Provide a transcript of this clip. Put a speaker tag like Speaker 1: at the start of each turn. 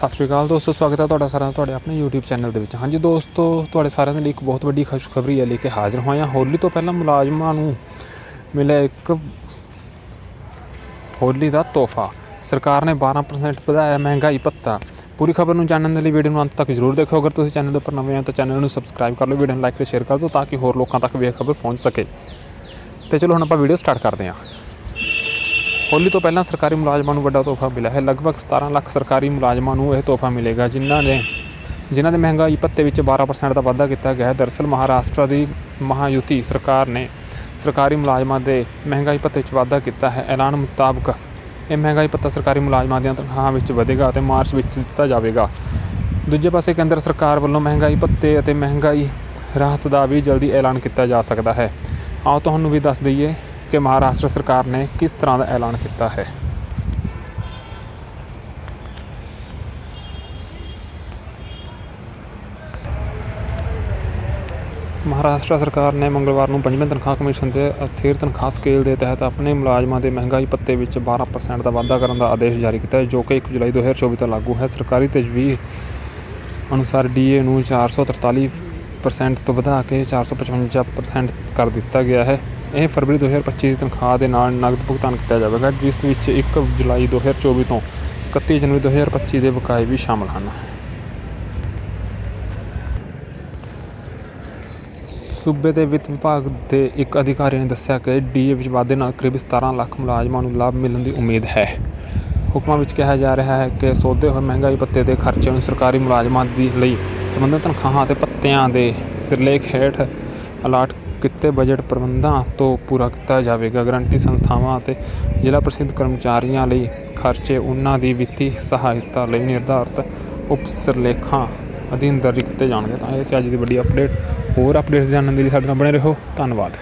Speaker 1: ਸਤਿ ਸ਼੍ਰੀ ਅਕਾਲ ਦੋਸਤੋ, ਸਵਾਗਤ ਹੈ ਤੁਹਾਡਾ ਸਾਰਿਆਂ ਦਾ ਤੁਹਾਡੇ ਆਪਣੇ YouTube ਚੈਨਲ ਦੇ ਵਿੱਚ। ਹਾਂਜੀ ਦੋਸਤੋ, ਤੁਹਾਡੇ ਸਾਰਿਆਂ ਦੇ ਲਈ ਇੱਕ ਬਹੁਤ ਵੱਡੀ ਖੁਸ਼ਖਬਰੀ ਹੈ, ਲੈ ਕੇ ਹਾਜ਼ਰ ਹੋਏ ਹਾਂ ਹੋਲੀ ਤੋਂ ਪਹਿਲਾਂ ਮੁਲਾਜ਼ਮਾਂ ਨੂੰ ਮਿਲਿਆ ਇੱਕ ਹੋਲੀ ਦਾ ਤੋਹਫਾ। ਸਰਕਾਰ ਨੇ 12% ਵਧਾਇਆ ਮਹਿੰਗਾਈ ਭੱਤਾ। ਪੂਰੀ ਖਬਰ ਨੂੰ ਜਾਣਨ ਦੇ ਲਈ ਵੀਡੀਓ ਨੂੰ ਅੰਤ ਤੱਕ ਜ਼ਰੂਰ ਦੇਖੋ। ਅਗਰ ਤੁਸੀਂ ਚੈਨਲ ਦੇ ਉੱਪਰ ਨਵੇਂ ਹੋ ਤਾਂ ਚੈਨਲ ਨੂੰ ਸਬਸਕ੍ਰਾਈਬ ਕਰ ਲਓ, ਵੀਡੀਓ ਨੂੰ ਲਾਈਕ ਤੇ ਸ਼ੇਅਰ ਕਰ ਦਿਓ ਤਾਂ ਕਿ ਹੋਰ ਲੋਕਾਂ ਤੱਕ ਵੀ ਇਹ ਖਬਰ ਪਹੁੰਚ ਸਕੇ। ਤੇ ਚਲੋ ਹੁਣ ਆਪਾਂ ਵੀਡੀਓ ਸਟਾਰਟ ਕਰਦੇ ਹਾਂ। ਹੋਲੀ ਤੋਂ ਪਹਿਲਾਂ ਸਰਕਾਰੀ ਮੁਲਾਜ਼ਮਾਂ ਨੂੰ ਵੱਡਾ ਤੋਹਫਾ ਮਿਲਿਆ ਹੈ। ਲਗਭਗ 17 ਲੱਖ ਸਰਕਾਰੀ ਮੁਲਾਜ਼ਮਾਂ ਨੂੰ ਇਹ ਤੋਹਫਾ ਮਿਲੇਗਾ ਜਿਨ੍ਹਾਂ ਨੇ ਜਿਨ੍ਹਾਂ ਦੇ ਮਹਿੰਗਾਈ ਭੱਤੇ ਵਿੱਚ 12% ਦਾ ਵਾਧਾ ਕੀਤਾ ਗਿਆ ਹੈ। ਦਰਅਸਲ ਮਹਾਰਾਸ਼ਟਰ ਦੀ ਮਹਾਯੁਤੀ ਸਰਕਾਰ ਨੇ ਸਰਕਾਰੀ ਮੁਲਾਜ਼ਮਾਂ ਦੇ ਮਹਿੰਗਾਈ ਭੱਤੇ 'ਚ ਵਾਧਾ ਕੀਤਾ ਹੈ। ਐਲਾਨ ਮੁਤਾਬਕ ਇਹ ਮਹਿੰਗਾਈ ਭੱਤਾ ਸਰਕਾਰੀ ਮੁਲਾਜ਼ਮਾਂ ਦੀਆਂ ਤਨਖਾਹਾਂ ਵਿੱਚ ਵਧੇਗਾ ਅਤੇ ਮਾਰਚ ਵਿੱਚ ਦਿੱਤਾ ਜਾਵੇਗਾ। ਦੂਜੇ ਪਾਸੇ ਕੇਂਦਰ ਸਰਕਾਰ ਵੱਲੋਂ ਮਹਿੰਗਾਈ ਭੱਤੇ ਅਤੇ ਮਹਿੰਗਾਈ ਰਾਹਤ ਦਾ ਵੀ ਜਲਦੀ ਐਲਾਨ ਕੀਤਾ ਜਾ ਸਕਦਾ ਹੈ। ਆਓ ਤੁਹਾਨੂੰ ਵੀ ਦੱਸ ਦਈਏ ਕਿ ਮਹਾਰਾਸ਼ਟਰ ਸਰਕਾਰ ਨੇ ਕਿਸ ਤਰ੍ਹਾਂ ਦਾ ਐਲਾਨ ਕੀਤਾ ਹੈ? ਮਹਾਰਾਸ਼ਟਰ ਸਰਕਾਰ ਨੇ ਮੰਗਲਵਾਰ ਨੂੰ ਪੰਜਵੇਂ ਤਨਖਾਹ ਕਮਿਸ਼ਨ ਦੇ ਅਸਥਿਰ ਤਨਖਾਹ ਸਕੇਲ ਦੇ ਤਹਿਤ ਆਪਣੇ ਮੁਲਾਜ਼ਮਾਂ ਦੇ ਮਹਿੰਗਾਈ ਭੱਤੇ ਵਿੱਚ 12% ਦਾ ਵਾਧਾ ਕਰਨ ਦਾ ਆਦੇਸ਼ ਜਾਰੀ ਕੀਤਾ ਹੈ, ਜੋ ਕਿ 1 ਜੁਲਾਈ 2024 ਤੋਂ ਲਾਗੂ ਹੈ। ਸਰਕਾਰੀ ਤਜਵੀਜ਼ ਅਨੁਸਾਰ ਡੀਏ ਨੂੰ 443% ਤੋਂ ਵਧਾ ਕੇ 455% ਕਰ ਦਿੱਤਾ ਗਿਆ ਹੈ। ਇਹ ਫਰਵਰੀ 2025 ਦੀ ਤਨਖਾਹ ਦੇ ਨਾਲ ਨਗਦ ਭੁਗਤਾਨ ਕੀਤਾ ਜਾਵੇਗਾ, ਜਿਸ ਵਿੱਚ 1 ਜੁਲਾਈ 2024 ਤੋਂ 31 ਜਨਵਰੀ 2025 ਦੇ ਬਕਾਏ ਵੀ ਸ਼ਾਮਲ ਹਨ। ਸੂਬੇ ਦੇ ਵਿੱਤ ਵਿਭਾਗ ਦੇ ਇੱਕ ਅਧਿਕਾਰੀ ਨੇ ਦੱਸਿਆ ਕਿ ਡੀਏ ਵਿੱਚ ਵਾਧੇ ਨਾਲ ਕਰੀਬ 17 ਲੱਖ ਮੁਲਾਜ਼ਮਾਂ ਨੂੰ ਲਾਭ ਮਿਲਣ ਦੀ ਉਮੀਦ ਹੈ। ਹੁਕਮਾਂ ਵਿੱਚ ਕਿਹਾ ਜਾ ਰਿਹਾ ਹੈ ਕਿ ਸੋਧੇ ਹੋਏ ਮਹਿੰਗਾਈ ਭੱਤੇ ਦੇ ਖਰਚੇ ਨੂੰ ਸਰਕਾਰੀ ਮੁਲਾਜ਼ਮਾਂ ਦੀ ਲਈ ਸੰਬੰਧਿਤ ਤਨਖਾਹਾਂ ਅਤੇ ਭੱਤਿਆਂ ਦੇ ਸਿਰਲੇਖ ਹੇਠ ਅਲਾਟ ਕਿੱਤੇ ਬਜਟ ਪ੍ਰਬੰਧਾਂ ਤੋਂ ਪੂਰਾ ਕੀਤਾ ਜਾਵੇਗਾ। ਗਰੰਟੀ ਸੰਸਥਾਵਾਂ ਅਤੇ ਜ਼ਿਲ੍ਹਾ ਪ੍ਰਸਿੱਧ ਕਰਮਚਾਰੀਆਂ ਲਈ ਖਰਚੇ ਉਹਨਾਂ ਦੀ ਵਿੱਤੀ ਸਹਾਇਤਾ ਲਈ ਨਿਰਧਾਰਤ ਉਪ ਸਿਰਲੇਖਾਂ ਅਧੀਨ ਦਰਜ ਕੀਤੇ ਜਾਣਗੇ। ਤਾਂ ਇਹ ਸੀ ਅੱਜ ਦੀ ਵੱਡੀ ਅਪਡੇਟ ਹੋਰ ਅਪਡੇਟਸ ਜਾਣਨ ਦੇ ਲਈ ਸਾਡੇ ਨਾਲ ਬਣੇ ਰਹੋ। ਧੰਨਵਾਦ।